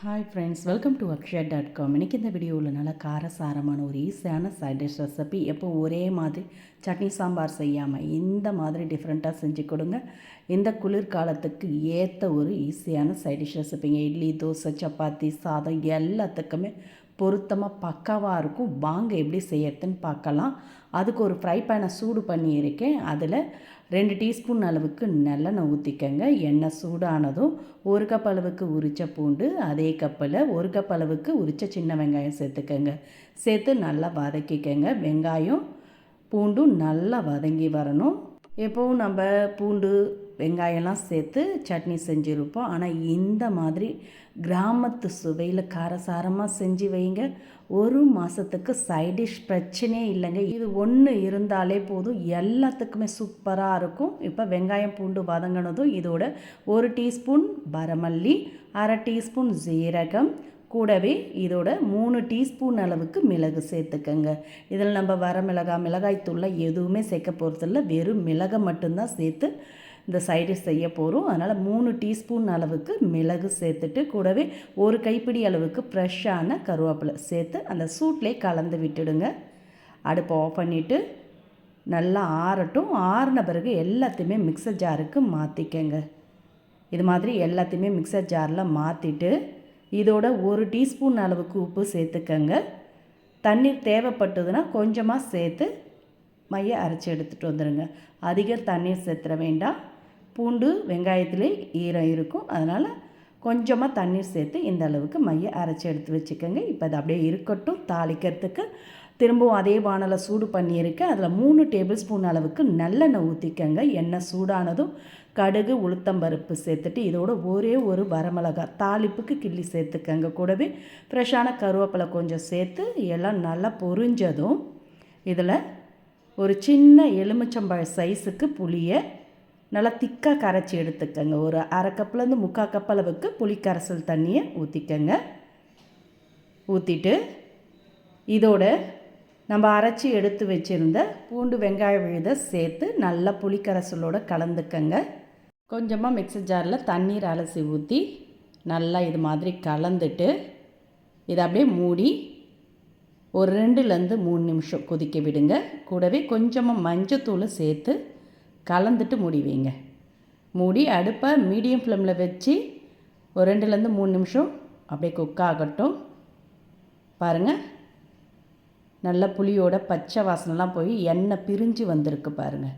Hi friends welcome to Akshaya dot com இன்றைக்கி இந்த வீடியோவில் நல்லா காரசாரமான ஒரு ஈஸியான சைட் டிஷ் ரெசிபி எப்போ ஒரே மாதிரி சட்னி சாம்பார் செய்யாமல் இந்த மாதிரி டிஃப்ரெண்ட்டாக செஞ்சு கொடுங்க. இந்த குளிர்காலத்துக்கு ஏற்ற ஒரு ஈஸியான சைட் டிஷ் ரெசிபிங்க இட்லி தோசை சப்பாத்தி சாதம் எல்லாத்துக்குமே பொருத்தமாக பக்காவாக இருக்கும். வாங்க எப்படி செய்யறதுன்னு பார்க்கலாம். அதுக்கு ஒரு ஃப்ரை பேனை சூடு பண்ணியிருக்கேன் அதில் ரெண்டு டீஸ்பூன் அளவுக்கு நல்லெண்ணெய் ஊற்றிக்கங்க எண்ணெய் சூடானதும் ஒரு கப் அளவுக்கு உரித்த பூண்டு அதே கப்பில் ஒரு கப் அளவுக்கு உரித்த சின்ன வெங்காயம் சேர்த்துக்கங்க. சேர்த்து நல்லா வதக்கிக்கங்க. வெங்காயம் பூண்டும் நல்லா வதங்கி வரணும். எப்போவும் நம்ம பூண்டு வெங்காயம்லாம் சேர்த்து சட்னி செஞ்சுருப்போம். ஆனால் இந்த மாதிரி கிராமத்து சுவையில் காரசாரமாக செஞ்சு வைங்க. ஒரு மாதத்துக்கு சைடிஷ் பிரச்சனையே இல்லைங்க. இது ஒன்று இருந்தாலே போதும். எல்லாத்துக்குமே சூப்பராக இருக்கும். இப்போ வெங்காயம் பூண்டு வதங்கினதும் இதோட ஒரு டீஸ்பூன் வரமல்லி அரை டீஸ்பூன் ஜீரகம். கூடவே இதோட மூணு டீஸ்பூன் அளவுக்கு மிளகு சேர்த்துக்கங்க. இதில் நம்ம வர மிளகாய் மிளகாய்த்தூளில் எதுவுமே சேர்க்க போகிறதில்ல வெறும் மிளகை மட்டும்தான் சேர்த்து இந்த சைடு செய்ய போகிறோம் அதனால் மூணு டீஸ்பூன் அளவுக்கு மிளகு சேர்த்துட்டு கூடவே ஒரு கைப்பிடி அளவுக்கு ஃப்ரெஷ்ஷான கருவேப்பிலை சேர்த்து அந்த சூட்லேயே கலந்து விட்டுடுங்க. அடுப்பை ஆஃப் பண்ணிவிட்டு நல்லா ஆறட்டும். ஆறின பிறகு எல்லாத்தையுமே மிக்சர் ஜாருக்கு மாற்றிக்கங்க இது மாதிரி எல்லாத்தையுமே மிக்சர் ஜாரில் மாற்றிட்டு இதோட ஒரு டீஸ்பூன் அளவுக்கு உப்பு சேர்த்துக்கங்க. தண்ணீர் தேவைப்பட்டதுன்னா கொஞ்சமாக சேர்த்து மைய அரைச்சி எடுத்துகிட்டு வந்துடுங்க அதிக தண்ணீர் சேர்த்துற வேண்டாம். பூண்டு வெங்காயத்திலே ஈரம் இருக்கும். அதனால் கொஞ்சமாக தண்ணீர் சேர்த்து இந்த அளவுக்கு மைய அரைச்சி எடுத்து வச்சுக்கோங்க. இப்போ அது அப்படியே இருக்கட்டும். தாளிக்கிறதுக்கு திரும்பவும் அதே வானலை சூடு பண்ணியிருக்கேன் அதில் மூணு டேபிள் ஸ்பூன் அளவுக்கு நல்லெண்ணெய் ஊற்றிக்கங்க எண்ணெய் சூடானதும் கடுகு உளுத்தம்பருப்பு சேர்த்துட்டு இதோட ஒரே ஒரு வரமிளகா தாளிப்புக்கு கிள்ளி சேர்த்துக்கங்க. கூடவே ஃப்ரெஷ்ஷான கருவேப்பிலை கொஞ்சம் சேர்த்து எல்லாம் நல்லா பொரிஞ்சதும் இதில் ஒரு சின்ன எலுமிச்சம்பழ சைஸுக்கு புளியை நல்லா திக்காக கரைச்சி எடுத்துக்கோங்க. ஒரு அரை கப்லேருந்து முக்கால் கப் அளவுக்கு புளி கரைசல் தண்ணியை ஊற்றிக்கங்க ஊற்றிட்டு இதோட நம்ம அரைச்சி எடுத்து வச்சுருந்த பூண்டு வெங்காய விழுதை சேர்த்து நல்லா புளிக்கரைசலோடு கலந்துக்கங்க. கொஞ்சமாக மிக்சர் ஜாரில் தண்ணீர் அலசி ஊற்றி நல்லா இது மாதிரி கலந்துட்டு இதை அப்படியே மூடி ஒரு ரெண்டுலேருந்து மூணு நிமிஷம் கொதிக்க விடுங்க. கூடவே கொஞ்சமாக மஞ்சத்தூளை சேர்த்து கலந்துட்டு மூடி வைங்க. மூடி அடுப்பை மீடியம் ஃப்ளேமில் வச்சு ஒரு ரெண்டுலேருந்து மூணு நிமிஷம் அப்படியே குக் ஆகட்டும். பாருங்கள் நல்ல புளியோட பச்சை வாசனைலாம் போய் எண்ணெய் பிரிஞ்சு வந்திருக்கு பாருங்கள்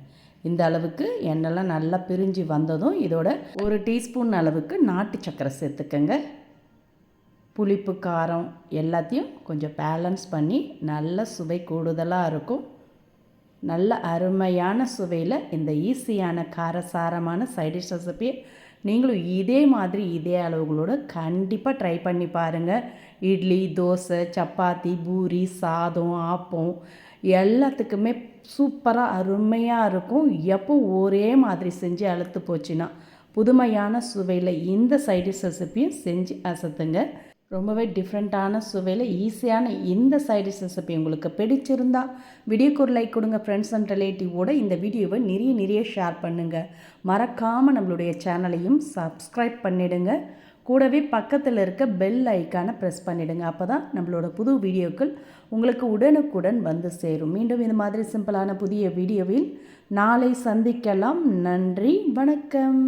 இந்த அளவுக்கு எண்ணெய்லாம் நல்லா பிரிஞ்சு வந்ததும் இதோட ஒரு டீஸ்பூன் அளவுக்கு நாட்டு சக்கரை சேர்த்துக்கங்க. புளிப்பு காரம் எல்லாத்தையும் கொஞ்சம் பேலன்ஸ் பண்ணி நல்ல சுவை கூடுதலாக இருக்கும். நல்ல அருமையான சுவையில் இந்த ஈஸியான காரசாரமான சைடிஷ் ரெசிபியை நீங்களும் இதே மாதிரி இதே அளவுகளோடு கண்டிப்பாக ட்ரை பண்ணி பாருங்கள் இட்லி தோசை சப்பாத்தி பூரி சாதம் ஆப்பம் எல்லாத்துக்குமே சூப்பராக அருமையாக இருக்கும். எப்போ ஒரே மாதிரி செஞ்சு அழுத்து போச்சுன்னா புதுமையான சுவையில் இந்த சைடிஷ் ரெசிப்பியும் செஞ்சு அசத்துங்க. ரொம்பவே டிஃப்ரெண்ட்டான சுவையில் ஈஸியான இந்த சைடிஷ் ரெசிபி உங்களுக்கு பிடிச்சிருந்தா வீடியோக்கு ஒரு லைக் கொடுங்க ஃப்ரெண்ட்ஸ் அண்ட் ரிலேட்டிவோட இந்த வீடியோவை நிறைய நிறைய ஷேர் பண்ணுங்கள் மறக்காமல் நம்மளுடைய சேனலையும் சப்ஸ்கிரைப் பண்ணிவிடுங்க கூடவே பக்கத்தில் இருக்க பெல் ஐக்கானை ப்ரெஸ் பண்ணிவிடுங்க அப்போ தான் நம்மளோட புது வீடியோக்கள் உங்களுக்கு உடனுக்குடன் வந்து சேரும். மீண்டும் இந்த மாதிரி சிம்பிளான புதிய வீடியோவில் நாளை சந்திக்கலாம். நன்றி வணக்கம்.